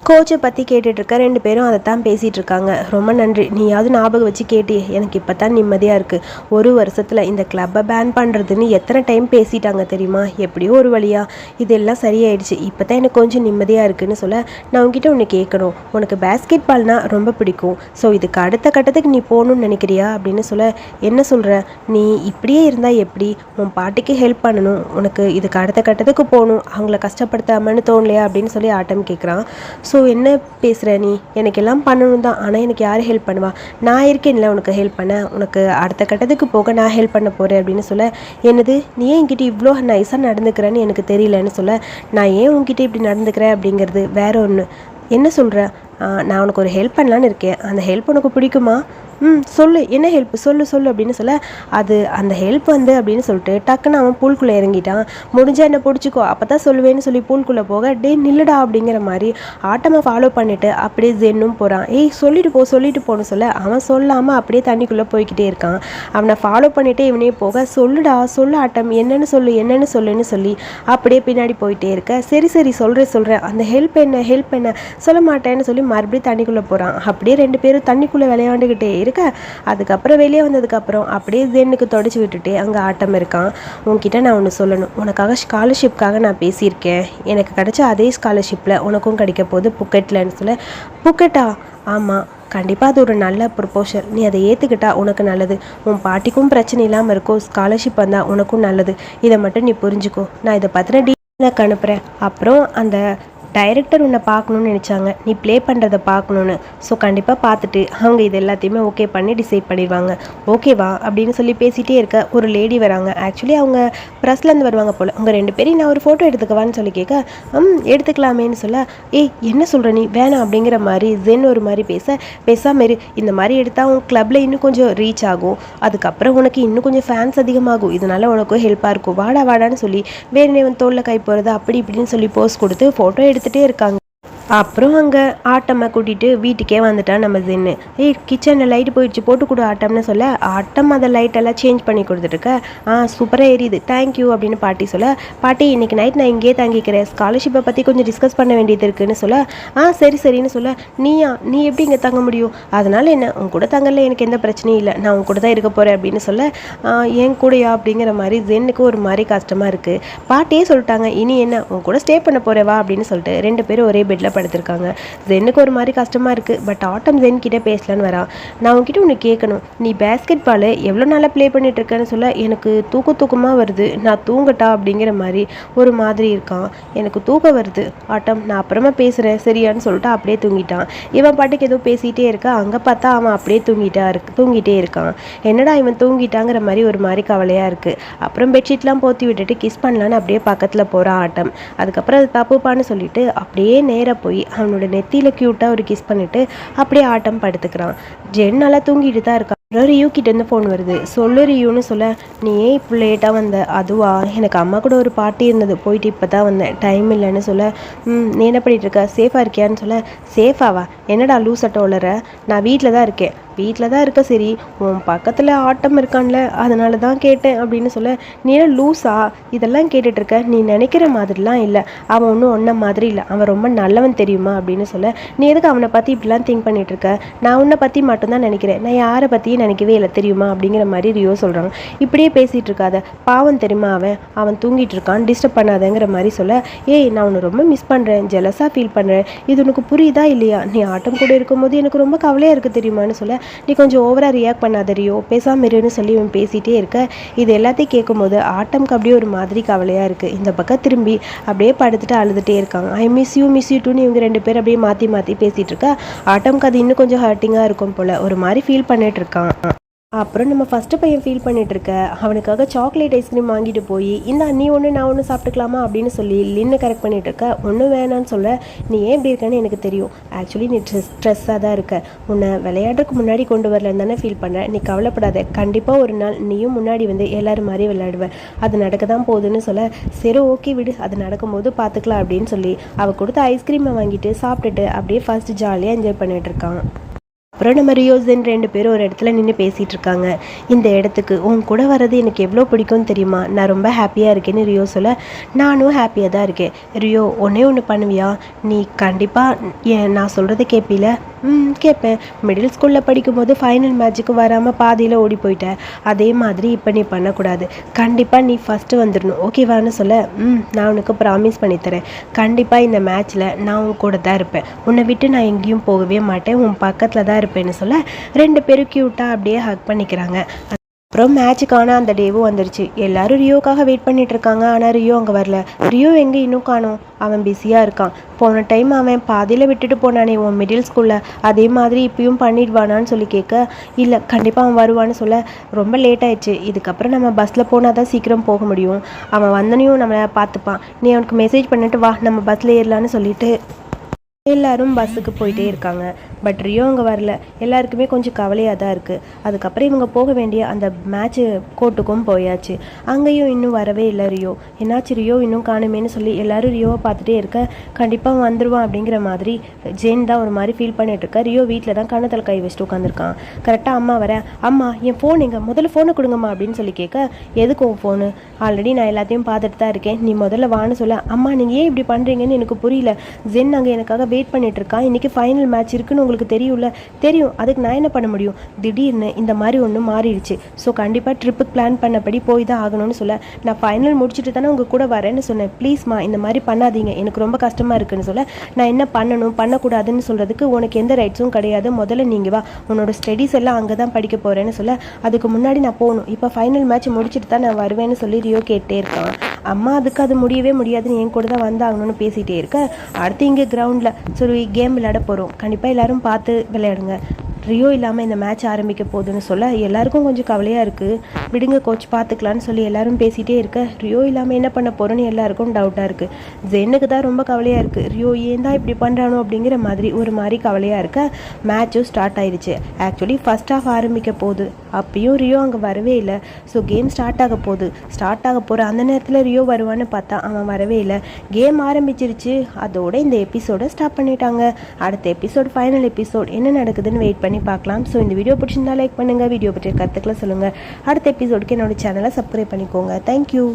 கோச்சை பற்றி கேட்டுட்ருக்க ரெண்டு பேரும் அதை தான் பேசிகிட்டு இருக்காங்க ரொம்ப நன்றி. நீயாவது ஞாபகம் வச்சு கேட்டி எனக்கு இப்போ தான் நிம்மதியாக இருக்குது ஒரு வருஷத்தில் இந்த கிளப்பை பேன் பண்ணுறதுன்னு எத்தனை டைம் பேசிட்டாங்க தெரியுமா? எப்படியோ ஒரு வழியாக இதெல்லாம் சரியாயிடுச்சு. இப்போ தான் எனக்கு கொஞ்சம் நிம்மதியாக இருக்குன்னு சொல்ல நான் உங்ககிட்ட ஒன்று கேட்கணும் உனக்கு பேஸ்கெட் பால்னால் ரொம்ப பிடிக்கும். ஸோ இதுக்கு அடுத்த கட்டத்துக்கு நீ போகணும்னு நினைக்கிறியா? அப்படின்னு சொல்ல என்ன சொல்கிற நீ இப்படியே இருந்தால் எப்படி? உன் பாட்டிக்கு ஹெல்ப் பண்ணணும். உனக்கு இதுக்கு அடுத்த கட்டத்துக்கு போகணும். அவங்கள கஷ்டப்படுத்தாமன்னு தோணலையா? அப்படின்னு சொல்லி ஆட்டம் கேட்குறான் ஸோ என்ன பேசுகிற நீ? எனக்கு எல்லாம் பண்ணணும் தான் ஆனால் எனக்கு யார் ஹெல்ப் பண்ணுவா? நான் இருக்கேன்ல உனக்கு ஹெல்ப் பண்ண. உனக்கு அடுத்த கட்டத்துக்கு போக நான் ஹெல்ப் பண்ண போகிறேன் அப்படின்னு சொல்ல. என்னது? நீ ஏன் என்கிட்ட இவ்வளோ நைஸாக நடந்துக்கிறேன்னு எனக்கு தெரியலன்னு சொல்ல. நான் ஏன் உன்கிட்ட இப்படி நடந்துக்கிறேன் அப்படிங்கிறது வேற ஒன்று என்ன சொல்கிற நான் உனக்கு ஒரு ஹெல்ப் பண்ணலான்னு இருக்கேன். அந்த ஹெல்ப் உனக்கு பிடிக்குமா? ம் சொல்லு. என்ன ஹெல்ப் சொல்லு சொல்லு அப்படின்னு சொல்ல அது அந்த ஹெல்ப் வந்து அப்படின்னு சொல்லிட்டு டக்குன்னு அவன் பூல்குள்ளே இறங்கிட்டான். முடிஞ்சால் என்ன பிடிச்சிக்கோ அப்போ தான் சொல்லுவேன்னு சொல்லி பூல்குள்ளே போக டே நில்லுடா அப்படிங்கிற மாதிரி ஆட்டமாக ஃபாலோ பண்ணிவிட்டு அப்படியே ஜென்னும் போகிறான் ஏய் சொல்லிட்டு போ சொல்லிட்டு போன்னு சொல்ல. அவன் சொல்லாமல் அப்படியே தண்ணிக்குள்ளே போய்கிட்டே இருக்கான். அவனை ஃபாலோ பண்ணிட்டு இவனே போக சொல்லுடா சொல்லு ஆட்டம். என்னென்னு சொல்லு என்னென்னு சொல்லுன்னு சொல்லி அப்படியே பின்னாடி போயிட்டே இருக்க. சரி சரி சொல்கிறேன் சொல்கிறேன் அந்த ஹெல்ப் என்ன ஹெல்ப் என்ன? சொல்ல மாட்டேன்னு சொல்லி மறுபடியும் தண்ணிக்குள்ளே போகிறான் அப்படியே ரெண்டு பேரும் தண்ணிக்குள்ளே விளையாண்டுக்கிட்டே இருக்க அதுக்கப்புறம் வெளியே வந்ததுக்கப்புறம் அப்படியே ஜென்னுக்கு தொடச்சி விட்டுட்டு அங்கே ஆட்டம் இருக்கான். உன்கிட்ட நான் ஒன்று சொல்லணும். உனக்காக ஸ்காலர்ஷிப்காக நான் பேசியிருக்கேன். எனக்கு கிடைச்ச அதே ஸ்காலர்ஷிப்பில் உனக்கும் கிடைக்க போகுது புக்கெட்லன்னு சொல்ல. புக்கெட்டா? ஆமாம் கண்டிப்பாக அது ஒரு நல்ல ப்ரொப்போஷல் நீ அதை ஏற்றுக்கிட்டா உனக்கு நல்லது. உன் பாட்டிக்கும் பிரச்சனை இல்லாமல் இருக்கும். ஸ்காலர்ஷிப் வந்தால் உனக்கும் நல்லது. இதை மட்டும் நீ புரிஞ்சுக்கோ. நான் இதை பற்றின எனக்கு அனுப்புகிறேன் அப்புறம் அந்த டைரக்டர் உன்னை பார்க்கணுன்னு நினச்சாங்க. நீ ப்ளே பண்ணுறதை பார்க்கணுன்னு ஸோ கண்டிப்பாக பார்த்துட்டு அவங்க இது எல்லாத்தையுமே ஓகே பண்ணி டிசைட் பண்ணிடுவாங்க. ஓகேவா அப்படின்னு சொல்லி பேசிகிட்டே இருக்க ஒரு லேடி வராங்க. ஆக்சுவலி அவங்க ப்ரெஸ்லேருந்து வருவாங்க போல். உங்கள் ரெண்டு பேரையும் நான் ஒரு ஃபோட்டோ எடுத்துக்கவான்னு சொல்லி கேட்க ம் எடுத்துக்கலாமேன்னு சொல்ல ஏய் என்ன சொல்கிற நீ? வேணாம் அப்படிங்கிற மாதிரி ஜென் ஒரு மாதிரி பேச பேசாம இந்த மாதிரி எடுத்தால் உன் கிளப்பில் இன்னும் கொஞ்சம் ரீச் ஆகும். அதுக்கப்புறம் உனக்கு இன்னும் கொஞ்சம் ஃபேன்ஸ் அதிகமாகும். இதனால் உனக்கும் ஹெல்ப்பாக இருக்கும். வாடா வாடான்னு சொல்லி வேறு தோளில் கை போகிறது அப்படி இப்படின்னு சொல்லி போஸ்ட் கொடுத்து ஃபோட்டோ எடுத்து எடுத்துகிட்டே இருக்காங்க. அப்புறம் அங்கே ஆட்டம்மை கூட்டிகிட்டு வீட்டுக்கே வந்துட்டான் நம்ம ஜென்னு ஏய் கிச்சனில் லைட்டு போயிடுச்சு போட்டு கொடு ஆட்டம்னு சொல்ல. ஆட்டம் அதை லைட்டெல்லாம் சேஞ்ச் பண்ணி கொடுத்துட்ருக்க ஆ சூப்பராக எரியுது. தேங்க்யூ அப்படின்னு பாட்டி சொல்ல. பாட்டி இன்னைக்கு நைட் நான் இங்கேயே தங்கிக்கிறேன். ஸ்காலர்ஷிப்பை பற்றி கொஞ்சம் டிஸ்கஸ் பண்ண வேண்டியது இருக்குன்னு சொல்ல. ஆ சரி சரின்னு சொல்ல. நீயா? நீ எப்படி இங்கே தங்க முடியும்? அதனால் என்ன? உன் கூட தங்கல எனக்கு எந்த பிரச்சனையும் இல்லை. நான் உன் கூட தான் இருக்க போகிறேன் அப்படின்னு சொல்ல. "ஆ, என் கூடயா அப்படிங்கிற மாதிரி ஜென்னுக்கு ஒரு மாதிரி கஷ்டமாக இருக்குது பாட்டியே சொல்லிட்டாங்க இனி என்ன? உன் கூட ஸ்டே பண்ண போறே வா அப்படின்னு சொல்லிட்டு ரெண்டு பேரும் ஒரே பெட்டில் படுத்திருக்காங்க ஜென்னுக்கு ஒரு மாதிரி கஷ்டமாக இருக்குது பட் ஆட்டம் ஜென் கிட்டே பேசலான்னு வரான் நான் உன்கிட்ட ஒன்று கேட்கணும் நீ பேஸ்கெட் பால் எவ்வளோ நாளாக ப்ளே பண்ணிட்டு இருக்கேன்னு சொல்ல எனக்கு தூக்க தூக்கமாக வருது. நான் தூங்கட்டா அப்படிங்கிற மாதிரி ஒரு மாதிரி இருக்கான். எனக்கு தூக்கம் வருது. ஆட்டம் நான் அப்புறமா பேசுகிறேன் சரியான்னு சொல்லிட்டு அப்படியே தூங்கிட்டான். இவன் பாட்டுக்கு ஏதோ பேசிகிட்டே இருக்கா. அங்கே பார்த்தா அவன் அப்படியே தூங்கிட்டா இருக்கு தூங்கிட்டே இருக்கான். என்னடா இவன் தூங்கிட்டாங்கிற மாதிரி ஒரு மாதிரி கவலையாக இருக்குது அப்புறம் பெட்ஷீட்லாம் போத்தி விட்டுட்டு கிஸ் பண்ணலான்னு அப்படியே பக்கத்தில் போகிறான் ஆட்டம். அதுக்கப்புறம் அது தப்புப்பான்னு சொல்லிட்டு அப்படியே நேராக போய் அவனோட நெத்தியில் க்யூட்டாக ஒரு கிஸ் பண்ணிவிட்டு அப்படியே ஆட்டம் படுத்துக்கிறான். ஜென் நல்லா தூங்கிட்டு தான் இருக்கான் ரியூ கிட்டேருந்து ஃபோன் வருது. சொல்லு ரியூன்னு சொல்ல நீ ஏன் இப்போ லேட்டாக வந்த? அதுவா? எனக்கு அம்மா கூட ஒரு பார்ட்டி இருந்தது. போயிட்டு இப்போ தான் வந்தேன். டைம் இல்லைன்னு சொல்ல நீ என்ன பண்ணிட்டு இருக்க? சேஃபாக இருக்கியான்னு சொல்ல சேஃபாவா என்னடா லூஸ் அட்டை உளற நான் வீட்டில் தான் இருக்கேன். வீட்டில் தான் இருக்க சரி உன் பக்கத்தில் ஆட்டம் இருக்கான்ல அதனால தான் கேட்டேன் அப்படின்னு சொல்ல நீ லூஸா இதெல்லாம் கேட்டுட்ருக்க நீ நினைக்கிற மாதிரிலாம் இல்லை. அவன் ஒன்றும் ஒன்றை மாதிரி இல்லை. அவன் ரொம்ப நல்லவன் தெரியுமா? அப்படின்னு சொல்ல நீ எதுக்கு அவனை பற்றி இப்படிலாம் திங்க் பண்ணிட்டு இருக்க? நான் உன்னை பற்றி மட்டும்தான் நினைக்கிறேன். நான் யாரை பற்றியும் நினைக்கவே இல்லை தெரியுமா? அப்படிங்கிற மாதிரி ரியோ சொல்கிறாங்க இப்படியே பேசிகிட்டு இருக்காத. பாவம் தெரியுமா அவன்? அவன் தூங்கிட்டு இருக்கான். டிஸ்டர்ப் பண்ணாதங்கிற மாதிரி சொல்ல ஏய் நான் உன்னை ரொம்ப மிஸ் பண்ணுறேன் ஜெலஸாக ஃபீல் பண்ணுறேன் இது உனக்கு புரியுதா இல்லையா? நீ ஆட்டம் கூட இருக்கும்போது எனக்கு ரொம்ப கவலையாக இருக்குது தெரியுமான்னு சொல்ல நீ கொஞ்சம் ஓவராக ரியாக்ட் பண்ணாத ரியோ இருன்னு சொல்லி இவன் பேசிகிட்டே இருக்க. இது எல்லாத்தையும் கேட்கும்போது ஆட்டம்க்கு அப்படியே ஒரு மாதிரி கவலையாக இருக்குது இந்த பக்கம் திரும்பி அப்படியே படுத்துட்டு அழுதுகிட்டே இருக்காங்க I miss you miss you டூன்னு இவங்க ரெண்டு பேர் அப்படியே மாற்றி மாற்றி பேசிகிட்டு இருக்கா. ஆட்டம்க்கு அது இன்னும் கொஞ்சம் ஹர்ட்டிங்காக இருக்கும் போல். ஒரு மாதிரி ஃபீல் பண்ணிட்டு இருக்கான். அப்புறம் நம்ம ஃபஸ்ட்டு பையன் ஃபீல் பண்ணிட்டு இருக்க அவனுக்காக சாக்லேட் ஐஸ்கிரீம் வாங்கிட்டு போய் இந்த நீ ஒன்று நான் ஒன்று சாப்பிட்டுக்கலாமா அப்படின்னு சொல்லி லின்னு கரெக்ட் பண்ணிட்டு இருக்க ஒன்றும் வேணான்னு சொல்ல நீ ஏன் இப்படி இருக்கன்னு எனக்கு தெரியும். ஆக்சுவலி நீ ட்ரெஸ் ஸ்ட்ரெஸ்ஸாக தான் இருக்க. உன்னை விளையாடுறதுக்கு முன்னாடி கொண்டு வரலன்னு தானே ஃபீல் பண்ணுற நீ கவலைப்படாத. கண்டிப்பாக ஒரு நாள் நீயும் முன்னாடி வந்து எல்லோரும் மாதிரி விளையாடுவேன் அது நடக்க தான் போகுதுன்னு சொல்ல சரி ஓகே விடு. அது நடக்கும்போது பார்த்துக்கலாம் அப்படின்னு சொல்லி அவள் கொடுத்த ஐஸ்கிரீமை வாங்கிட்டு சாப்பிட்டுட்டு அப்படியே ஃபர்ஸ்ட் ஜாலியாக என்ஜாய் பண்ணிட்டு இருக்கான் அப்புறம் நம்ம ரியோசன் ரெண்டு பேரும் ஒரு இடத்துல நின்று பேசிகிட்டு இருக்காங்க இந்த இடத்துக்கு உன் கூட வர்றது எனக்கு எவ்வளோ பிடிக்கும்னு தெரியுமா? நான் ரொம்ப ஹாப்பியாக இருக்கேன்னு ரியோ சொல்ல நானும் ஹாப்பியாக தான் இருக்கேன். ரியோ ஒன்றே ஒன்று பண்ணுவியா? நீ கண்டிப்பாக ஏன் நான் சொல்கிறத கேட்பில கேட்பேன் மிடில் ஸ்கூலில் படிக்கும்போது ஃபைனல் மேட்ச்சுக்கு வராமல் பாதியில் ஓடி போயிட்டேன் அதே மாதிரி இப்போ நீ பண்ணக்கூடாது. கண்டிப்பாக நீ ஃபஸ்ட்டு வந்துடணும் ஓகேவான்னு சொல்ல? ம் நான் உனக்கு ப்ராமிஸ் பண்ணித்தரேன் கண்டிப்பாக இந்த மேட்ச்சில் நான் உன் கூட தான் இருப்பேன். உன்னை விட்டு நான் எங்கேயும் போகவே மாட்டேன். உன் பக்கத்தில் தான் இருப்பேன்னு சொல்ல? ரெண்டு பேரும் க்யூட்டாக அப்படியே ஹக் பண்ணிக்கிறாங்க. அப்புறம் மேட்சுக்கான அந்த டேவும் வந்துருச்சு. எல்லாரும் ரியோக்காக வெயிட் பண்ணிட்டு இருக்காங்க ஆனால் ரியோ அங்கே வரல. ரியோ எங்கே இன்னும் காணோம். அவன் பிஸியாக இருக்கான். போன டைம் அவன் பாதியில் விட்டுட்டு போனானே உன் மிடில் ஸ்கூலில் அதே மாதிரி இப்பயும் பண்ணிடுவானான்னு சொல்லி கேட்க இல்லை கண்டிப்பாக அவன் வருவான்னு சொல்ல. ரொம்ப லேட் ஆயிடுச்சு. இதுக்கப்புறம் நம்ம பஸ்ஸில் போனால் தான் சீக்கிரம் போக முடியும். அவன் வந்தனையும் நம்மளை பார்த்துப்பான். நீ அவனுக்கு மெசேஜ் பண்ணிட்டு வா நம்ம பஸ்ஸில் ஏறலான்னு சொல்லிட்டு எல்லாரும் பஸ்ஸுக்கு போயிட்டே இருக்காங்க. பட் ரியோ அங்கே வரல. எல்லாருக்குமே கொஞ்சம் கவலையாக தான் இருக்குது அதுக்கப்புறம் இவங்க போக வேண்டிய அந்த மேட்ச்சு கோர்ட்டுக்கும் போயாச்சு. அங்கேயும் இன்னும் வரவே இல்லை ரியோ என்னாச்சு ரியோ இன்னும் காணுமேன்னு சொல்லி எல்லாரும் ரியோவை பார்த்துட்டே இருக்க. கண்டிப்பாக வந்துடுவான் அப்படிங்கிற மாதிரி ஜெயின் தான் ஒரு மாதிரி ஃபீல் பண்ணிட்டு இருக்கா. ரியோ வீட்டில் தான் கண்ணத்தில் கை வச்சுட்டு உட்காந்துருக்கான் கரெக்டாக அம்மா வர. அம்மா என் ஃபோன் எங்க? முதல்ல ஃபோனை கொடுங்கம்மா அப்படின்னு சொல்லி கேட்க எதுக்கு உன் ஃபோனு ஆல்ரெடி நான் எல்லாத்தையும் பார்த்துட்டு தான் இருக்கேன். நீ முதல்ல வான்னு சொல்ல. அம்மா நீங்கள் ஏன் இப்படி பண்ணுறீங்கன்னு எனக்கு புரியல. ஜென் அங்கே எனக்காக வெயிட் பண்ணிட்டு இருக்கான் இன்னைக்கு ஃபைனல் மேட்ச் இருக்குன்னு உங்களுக்கு தெரியும்ல. தெரியும். அதுக்கு நான் என்ன பண்ண முடியும்? திடீர்னு இந்த மாதிரி ஒன்று மாறிடுச்சு. ஸோ கண்டிப்பாக ட்ரிப்புக்கு பிளான் பண்ணபடி போய் தான் ஆகணும்னு சொல்ல. நான் ஃபைனல் முடிச்சுட்டு தானே உங்கள் கூட வரேன்னு சொன்னேன். ப்ளீஸ்மா இந்த மாதிரி பண்ணாதீங்க. எனக்கு ரொம்ப கஷ்டமாக இருக்குன்னு சொல்ல. நான் என்ன பண்ணணும் பண்ணக்கூடாதுன்னு சொல்கிறதுக்கு உனக்கு எந்த ரைட்ஸும் கிடையாது. முதல்ல நீங்கள் வா. உன்னோட ஸ்டடீஸ் எல்லாம் அங்கே தான் படிக்க போகிறேன்னு சொல்ல. அதுக்கு முன்னாடி நான் போகணும். இப்போ ஃபைனல் மேட்ச் முடிச்சுட்டு தான் நான் வருவேன்னு சொல்லி ரியோ கேட்டே இருக்கான். அம்மா அதுக்கு அது முடியவே முடியாதுன்னு என் கூட தான் வந்தாகணும்னு பேசிகிட்டே இருக்க. அடுத்து இங்கே கிரவுண்டில் சரி கேம் விளையாட போகிறோம் கண்டிப்பாக எல்லோரும் பார்த்து விளையாடுங்க. ரியோ இல்லாமல் இந்த மேட்ச் ஆரம்பிக்க போகுதுன்னு சொல்ல எல்லாருக்கும் கொஞ்சம் கவலையாக இருக்குது விடுங்க கோச் பார்த்துக்கலான்னு சொல்லி எல்லாரும் பேசிகிட்டே இருக்க. ரியோ இல்லாமல் என்ன பண்ண போகிறோன்னு எல்லாருக்கும் டவுட்டாக இருக்குது ஜென்னுக்கு தான் ரொம்ப கவலையாக இருக்குது ரியோ ஏன் தான் இப்படி பண்ணுறானோ அப்படிங்கிற மாதிரி ஒரு மாதிரி கவலையாக இருக்க. மேட்சும் ஸ்டார்ட் ஆயிடுச்சு ஆக்சுவலி ஃபஸ்ட் ஆஃப் ஆரம்பிக்க போகுது. அப்பயும் ரியோ அங்கே வரவே இல்லை. ஸோ கேம் ஸ்டார்ட் ஆக போகுது. ஸ்டார்ட் ஆக போகிற அந்த நேரத்தில் ரியோ வருவான்னு பார்த்தா அவன் வரவே இல்லை. கேம் ஆரம்பிச்சிருச்சு. அதோட இந்த எபிசோடை ஸ்டாப் பண்ணிட்டாங்க. அடுத்த எபிசோட் ஃபைனல் எபிசோட் என்ன நடக்குதுன்னு வெயிட் பண்ணி பார்க்கலாம். ஸோ இந்த வீடியோ பிடிச்சிருந்தா லைக் பண்ணுங்கள் வீடியோ பற்றி கருத்துக்களை சொல்லுங்கள் அடுத்த எபிசோடுக்கு என்னோடய சேனலை சப்ஸ்கிரைப் பண்ணிக்கோங்க. தேங்க்யூ